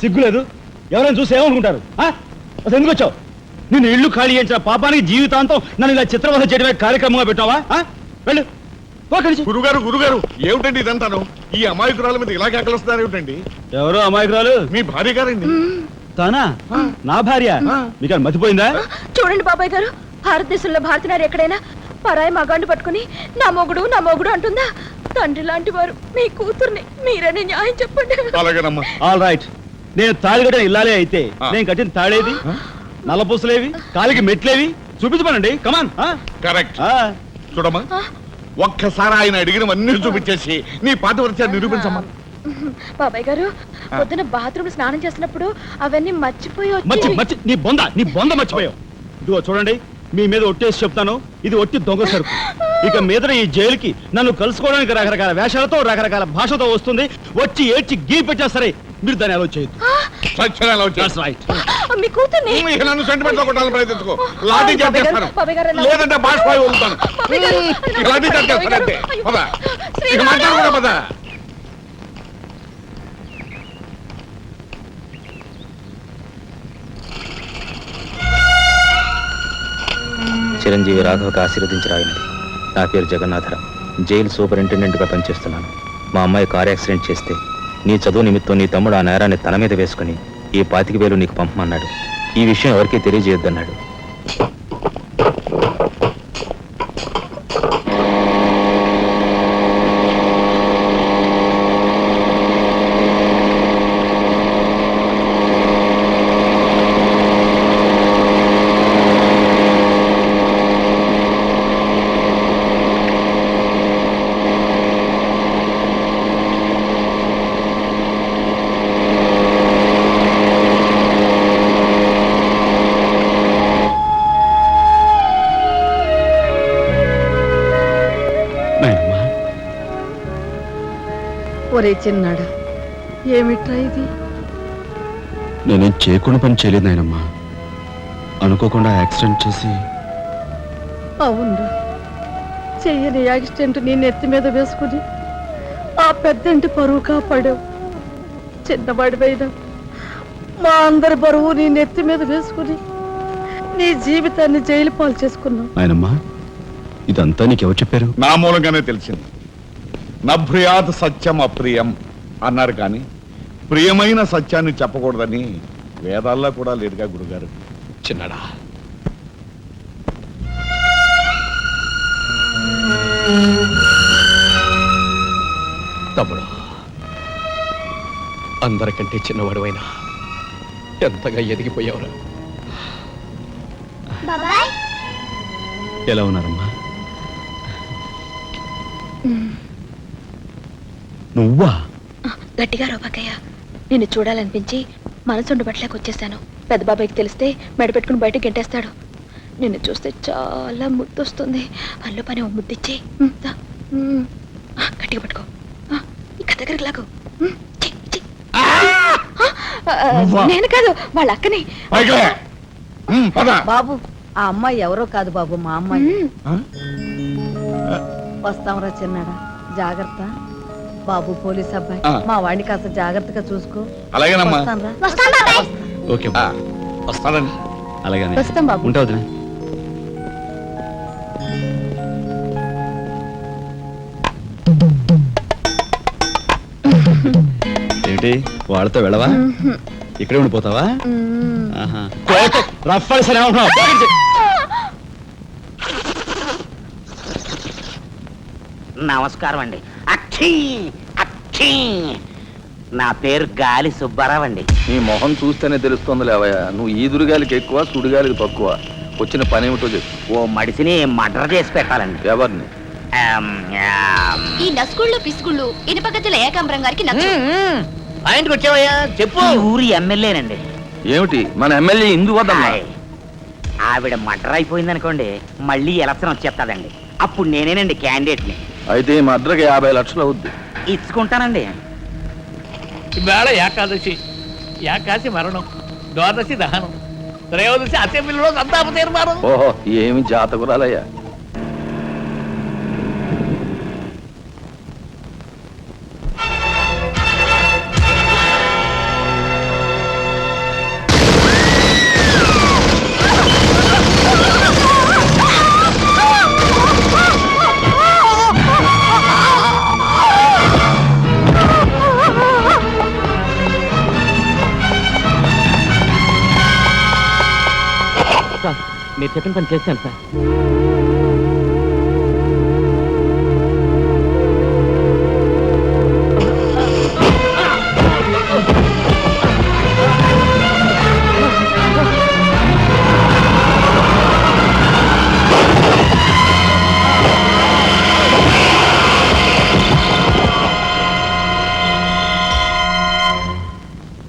సిగ్గులేదు. ఎవరైనా చూసి ఏమనుకుంటారు? అసలు ఎందుకు వచ్చావు? నిన్ను ఇల్లు ఖాళీ చేయించిన పాపానికి జీవితాంతం నన్ను ఇలా చిత్రవధ చేయడమే కార్యక్రమంగా పెట్టావా? వెళ్ళు. గురుగారు గురుగారు ఏమిటండి ఇదంతాను? ఈ అమాయకురాల మీద ఇలా కేకలుస్తున్నారు ఏమిటండి? ఎవరు అమాయకురాలు? మీ భార్య గారండి. తానా? నా భార్య. మీకు మతిపోయిందా? చూడండి బాబాయ్ గారు భారతదేశంలో భారతీయులు ఎక్కడైనా పరాయి మగాండు పట్టుకుని నా మొగుడు నా మొగుడు అంటుందా? తండ్రి లాంటి వారు మీ కూతుర్ని మీరని న్యాయం చెప్పండి. అలాగేనమ్మా. ఆల్ రైట్ నేను తాళి కట్టిన ఇల్లాలే అయితే. నేను కట్టిన తాళేది నల్లపూసలేవి కాలికి మెట్లేవి చూపించమనండి. కమాన్ కరెక్ట్ చూడమ్మా ఒక్కసారి ఆయన అడిగినవన్నీ చూపించేసి నీ పాతివర్త్యాన్ని నిరూపించమ్మా. బాబాయ్ గారు పొద్దున బాత్రూమ్ స్నానం చేసినప్పుడు అవన్నీ మర్చిపోయి మర్చి వచ్చి మర్చి నీ బొంద నీ బొంద మర్చిపోయావు. ఇదిగో చూడండి మీ మీద ఒట్టేసి చెప్తాను ఇది ఒట్టి దొంగ సరుకు. ఇక మీద ఈ జైలుకి నన్ను కలుసుకోవడానికి రకరకాల వేషాలతో రకరకాల భాషతో వస్తుంది వచ్చి ఏడ్చి గీ పెట్టా సరే మీరు దాన్ని అలో చేయొద్దు. వచ్చేసి. మీ కూతుర్ని? ఇక నన్ను సెంటిమెంట్లో కొట్టాలని ప్రయత్నించుకో. లాఠీ చేస్తాను లేదంటే బాష్పాయి వదులుతాను. ఇక లాఠీ చేస్తాను అంతే అయ్యో. పద. ఇక శ్రీరామ. మాట్లాడకుండా పద. చిరంజీవి రాఘవకు ఆశీర్వదించి రాయినది నా పేరు జగన్నాథరావు. జైలు సూపరింటెండెంట్గా పనిచేస్తున్నాను. మా అమ్మాయి కార్ యాక్సిడెంట్ చేస్తే నీ చదువు నిమిత్తం నీ తమ్ముడు ఆ నేరాన్ని తన మీద వేసుకుని ఈ పాతిక వేలు నీకు పంపమన్నాడు. ఈ విషయం ఎవరికీ తెలియజేయొద్దన్నాడు. ఒరే చిన్నాడా ఏమిట్రా ఇది? నేనేం చేయకుండా పని చేయలేదు నాయనమ్మా. అనుకోకుండా యాక్సిడెంట్ చేసి అవునరా చెయ్యని యాక్సిడెంట్ నీ నెత్తి మీద వేసుకుని ఆ పెద్దంటి పరువు కాపాడావు. చిన్నవాడిపోయినా మా అందరి బరువు నీ నెత్తి మీద వేసుకుని నీ జీవితాన్ని జైలు పాలు చేసుకున్నావు. నాయనమ్మా ఇదంతా నీకెవరు చెప్పారు? నా మూలంగానే తెలిసింది. నభ్రియాత్ సత్యం అప్రియం అన్నారు కానీ ప్రియమైన సత్యాన్ని చెప్పకూడదని వేదాల్లో కూడా లేదుగా గురుగారు. చిన్నడా. తమ్ముడు అందరికంటే చిన్నవాడువైనా ఎంతగా ఎదిగిపోయావురా? ఎలా ఉన్నారమ్మా? నువ్వా? గట్టిగా రోబకయ్య నిన్ను చూడాలనిపించి మనసు ఉండబట్లేక వచ్చేసాను. పెద్ద బాబాయ్కి తెలిస్తే మెడ పెట్టుకుని బయటకు గెంటేస్తాడు. నిన్ను చూస్తే చాలా ముద్దొస్తుంది. అల్లు పని ఓ ముద్దిచ్చి. గట్టిగా పట్టుకో. ఇంకా దగ్గరికి లాగు. నేను కాదు వాళ్ళ అక్కని. బాబు ఆ అమ్మాయి ఎవరో కాదు బాబు మా అమ్మాయి. వస్తాంరా చిన్నాడా. జాగ్రత్త. బాబు పోలీస్ అబ్బాయి. ఆ. మా వాడిని కాస్త జాగ్రత్తగా చూసుకో. అలాగేనమ్మా. వస్తానురా. ఓకే ఆ, పదండి. అలాగే వస్తాం బాబు. ఉంటా వదినా ఏంటి వాళ్ళతో వెళ్ళవా? ఇక్కడే ఉండిపోతావా? ఉమ్. ఆహా. రఫ్ అని సరే ఏమంటున్నావు? నమస్కారం అండి. నా పేరు గాలి సుబ్బారావు అండి. నీ మొహం చూస్తేనే తెలుస్తుంది లేవయ్యా. నువ్వు ఈదురుగాలికి ఎక్కువ సుడిగాలికి తక్కువ. వచ్చిన పని ఏమిటో చెప్పు. ఓ మడిసిని మర్డర్ చేసి పెట్టాలండి. ఎవరిని? ఆమ్, ఆమ్. ఈ నస్కుళ్ళు పిస్కుళ్ళు ఇనుపగజ్జల ఏకాంబరం గారికి ఆయనకి వచ్చావయ్యా? చెప్పు. ఈ ఊరి ఎమ్మెల్యేనండి. ఏమిటి? మన ఎమ్మెల్యే ఇందు వద్దన్నా? హాయ్. ఆవిడ మర్డర్ అయిపోయింది అనుకోండి మళ్ళీ ఎలక్షన్ వచ్చేస్తాదండి అప్పుడు నేనేనండి క్యాండిడేట్ని అయితే ఈ మద్రకి యాభై లక్షలు అవుద్ది. ఇచ్చుకుంటానండి. ఇవాళ ఏకాదశి. ఏకాశి మరణం ద్వాదశి దహనం త్రయోదశి అసెంబ్లీలో సంతాప తీర్మానం. ఓహో ఏమి జాతకురాలయ్యా? మీరు చెప్పిన పని చేశాను సార్.